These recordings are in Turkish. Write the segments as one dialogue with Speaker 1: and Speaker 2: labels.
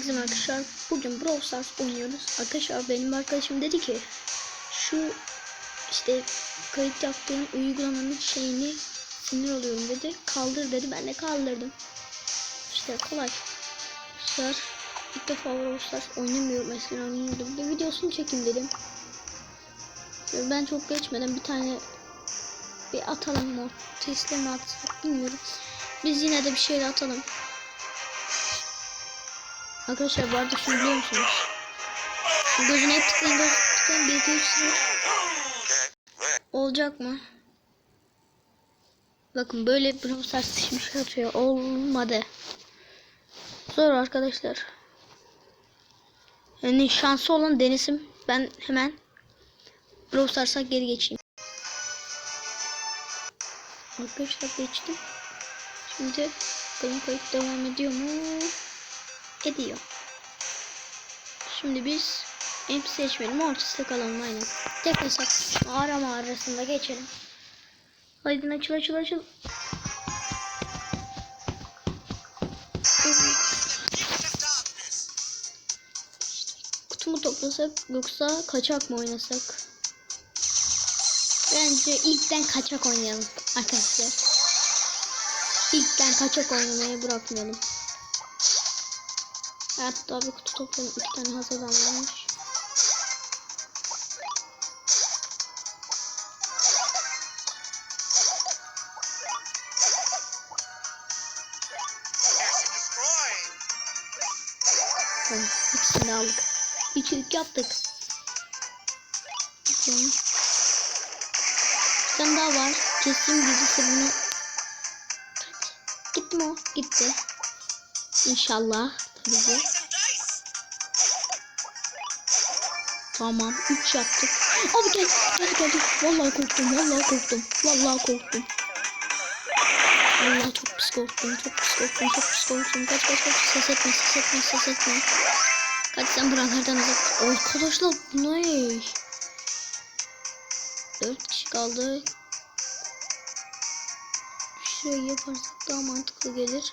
Speaker 1: Bizim arkadaşlar bugün Brawl Stars oynuyoruz. Arkadaşlar benim arkadaşım dedi ki şu işte kayıt yaptığım uygulamanın şeyini sinir oluyorum dedi. Kaldır dedi. Ben de kaldırdım. İşte kolay. Arkadaşlar ilk defa Brawl Stars oynamıyorum. Eskiden oynuyordum. Bir videosunu çekeyim dedim. Ben çok geçmeden bir tane bir atalım mı? Teslim atsak bilmiyorum. Biz yine de bir şeyler atalım. Arkadaşlar bu arada şunu biliyor musunuz? Şu gözüne hep tıklayın göz tıklayın 1 2 3 0 Olacak mı? Bakın böyle Brawl Stars düşmüş atıyor. Olmadı. Zor arkadaşlar. Yani şansı olan Deniz'im. Ben hemen Brawl Stars'a geri geçeyim. Arkadaşlar geçtim. Şimdi bakalım kayıt devam ediyor mu? Ediyor. Şimdi biz MP seçmeyelim. Ortasında kalalım aynen. Tek hesap mağara mağarasında geçelim. Haydi açıl açıl açıl. Kutumu toplasak yoksa kaçak mı oynasak? Bence ilkten kaçak oynayalım arkadaşlar. İlkten kaçak oynamayı bırakmayalım. Hatta bir kutu toplayalım. İki tane
Speaker 2: destroyed.
Speaker 1: Tamam. İkisini aldık. İki yük yaptık. Tamam. Bir tane daha var. Kesin birisi bunu... Gitti mi o? Gitti. İnşallah.
Speaker 2: Dice.
Speaker 1: Tamam. Üç yaptık. Abi gel. Gel geldi. Vallahi korktum. Vallahi korktum. Vallahi korktum. Vallahi çok pis korktum. Çok pis korktum. Çok pis korktum. Kaç kaç kaç. Ses etme. Ses etme. Ses etme. Kaç sen buralardan uzak. Arkadaşlar bu ne? Dört kişi kaldı. Şurayı yaparsak daha mantıklı gelir.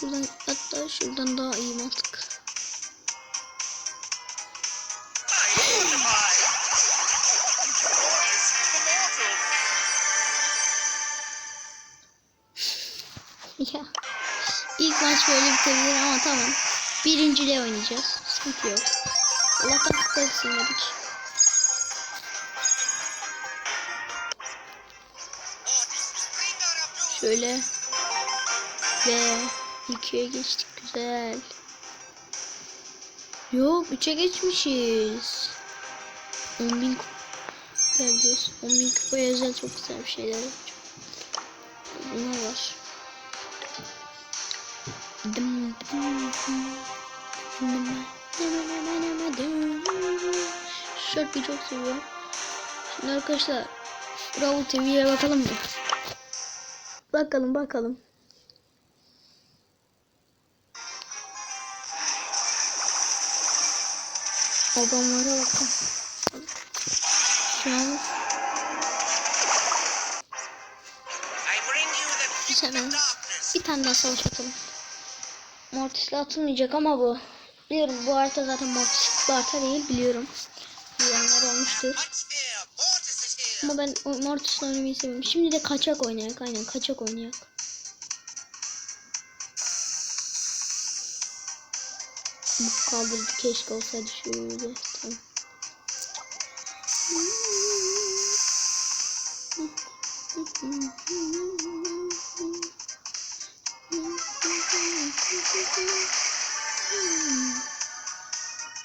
Speaker 1: Şuradan hatta şuradan daha iyi mantık. Ya. İlk maç böyle bitebilir ama tamam. Birinciliğe oynayacağız. Sıkıntı yok. Allah'tan kutuları silmedik. Şöyle. Ve ikiye geçtik güzel. Yok üçe geçmişiz. 10 bin geleceğiz. 10 bin kupaya özel çok güzel bir şeyler yapacağım. Bunlar var. Dım dım dım. Şarkıyı çok seviyorum. Şimdi arkadaşlar Bravo TV'ye bakalım mı? Bakalım bakalım. Adamlara bakın. Şu an hemen bir tane daha savaş atalım. Mortis'le atılmayacak ama bu. Biliyorum bu harita zaten Mortis'li harita değil biliyorum. Bilenler olmuştur.
Speaker 2: Mortis.
Speaker 1: Ama ben Mortis'le oynamayı seviyorum. Şimdi de kaçak oynayak. Aynen kaçak oynayak. Bu kaldırdı. Keşke olsaydı şöyle. Tamam.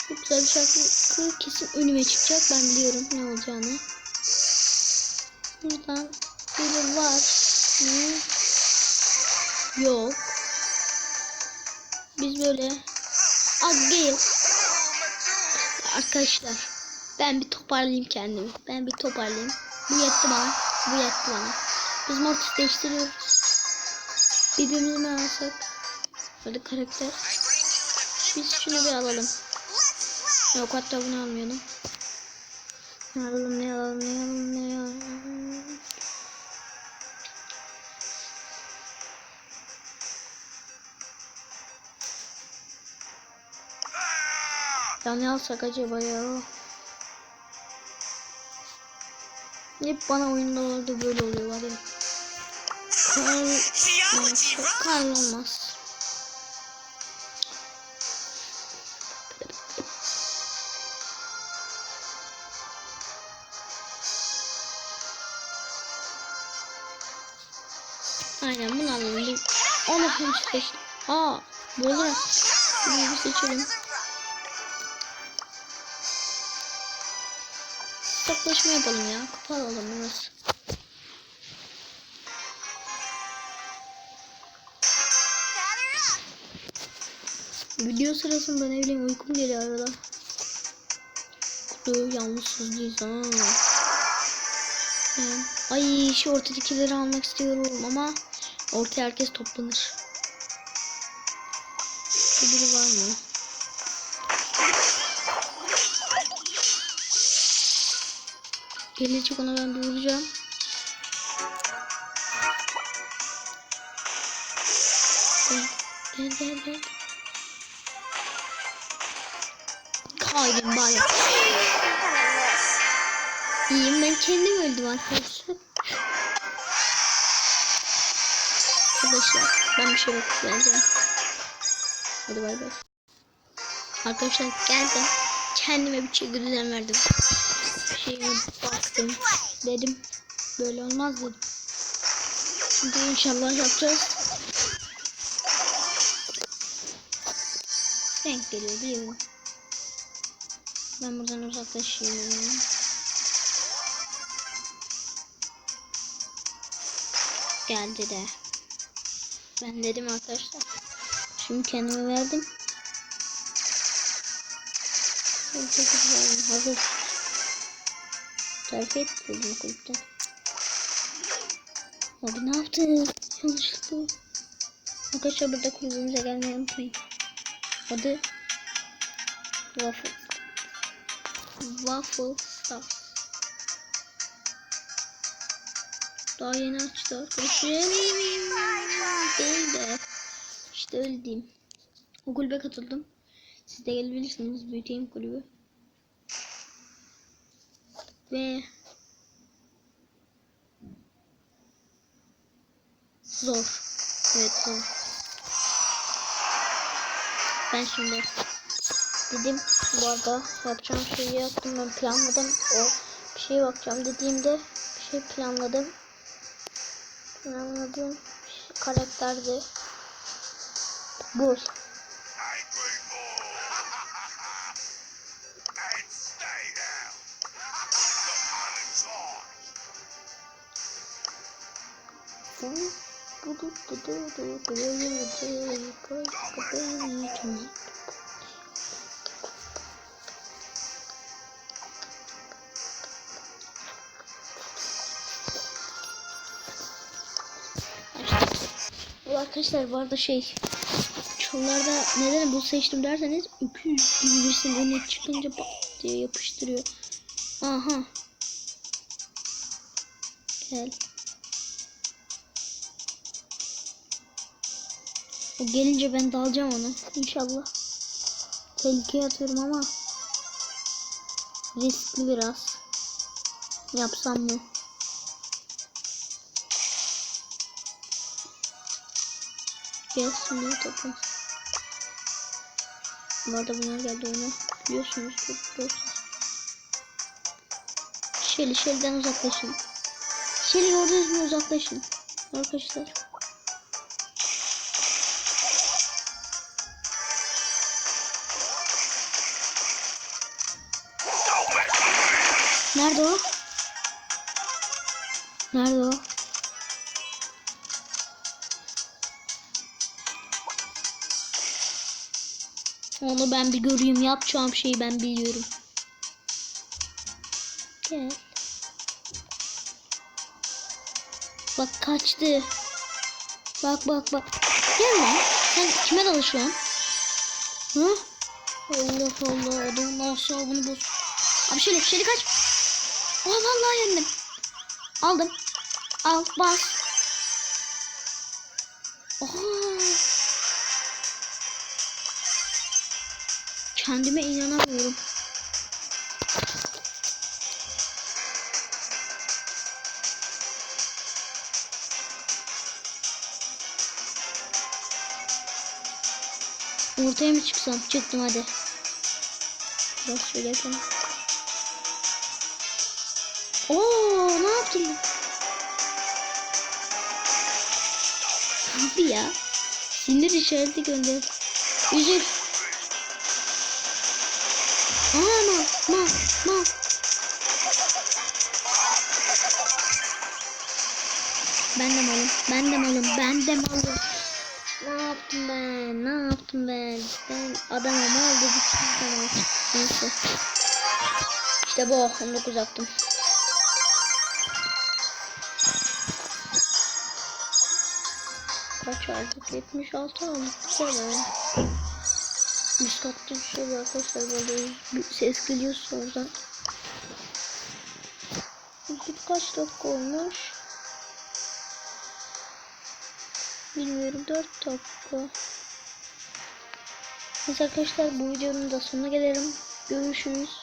Speaker 1: Çok güzel bir şarkı kesin önüme çıkacak. Ben biliyorum ne olacağını. Buradan biri var mı? Yok. Biz böyle değil. Arkadaşlar ben bir toparlayayım kendimi. Ben bir toparlayayım. Bu yetti bana. Bu yetti bana. Biz mortis değiştiriyoruz. Birbirimizi mi alsak? Hadi karakter. Biz şunu bir alalım. Yok hatta bunu almayalım. Ne alalım ne alalım ne alalım ne alalım. Ya ne alsak acaba ya? Hep bana oyunlarda böyle oluyor var ya.
Speaker 2: Rock.
Speaker 1: Karl olmaz. Aynen bunu alalım. Onu hem seç. Aa, bu olur. Bunu bir seçelim. Saklaşma yapalım ya. Kupa alalım biraz. Video sırasında ne bileyim uykum geliyor arada. Kutu yalnızsız ha. Yani, ay şu ortadakileri almak istiyorum ama ortaya herkes toplanır. Bir biri var mı? Gelecek ona ben vuracağım. Gel gel gel. gel. Kaydım bari. İyiyim ben kendim öldüm arkadaşlar. Arkadaşlar ben bir şey bakıp geleceğim. Hadi bay bay. Arkadaşlar geldim. Kendime bir çeki düzen verdim. Bir şeye baktım. Dedim böyle olmaz dedim. Şimdi inşallah yapacağız. Renk geliyor biliyorum. Ben buradan uzaklaşayım. Geldi de. Ben dedim arkadaşlar. Şimdi kendime verdim. Çok güzel. Hazır. Terfi ettirdim kulüpten. Abi ne yaptın? Yanlışlıkla. Arkadaşlar burada kulübümüze gelmeyi unutmayın. Adı Waffle. Waffle Stars. Daha yeni açtı arkadaşlar. Değil de. İşte öyle diyeyim. O kulübe katıldım. Siz de gelebilirsiniz. Büyüteyim kulübü. Ve zor. Evet zor. Ben şimdi dedim bu arada yapacağım şeyi yaptım ben planladım. O bir şeye bakacağım dediğimde bir şey planladım. Planladığım karakterdi. Bu. Arkadaşlar bu arada şey Çollarda neden bu seçtim derseniz öküz gibi birisinin önüne çıkınca pat diye yapıştırıyor. Aha. Gel. O gelince ben dalacağım ona. İnşallah. Tehlikeye atıyorum ama riskli biraz. Yapsam mı? Gel şimdi topla. Bu arada bunlar geldi oyuna. Biliyorsunuz çok biliyorsunuz. Şeli Şeli'den uzaklaşın. Şeli gördünüz mü uzaklaşın. Arkadaşlar. Nerede o? Nerede o? Onu ben bir göreyim. Yapacağım şeyi ben biliyorum. Gel. Bak kaçtı. Bak bak bak. Gel lan. Sen kime dalışıyorsun? Hı? Allah Allah. Adamın asabını boz. Abi şöyle şöyle kaç. Aa vallahi yendim. Aldım. Al bas. Oha. Kendime inanamıyorum. Ortaya mı çıksam? Çıktım hadi. Biraz şöyle. Oo, ne yaptın? Abi ya. Sinir işareti gönder. Üzül. Aa ma ma ma. Ben de malım. Ben de malım. Ben de malım. Ne yaptım ben? Ne yaptım ben? Ben adama mal dedik. Neyse. İşte bu. 19 yaptım. Kaç aldık? 76 aldık. Güzel yani. Üst katta bir şey var arkadaşlar. Böyle bir ses geliyorsa oradan. Müzik kaç dakika olmuş? Bilmiyorum 4 dakika. Neyse arkadaşlar bu videonun da sonuna gelelim. Görüşürüz.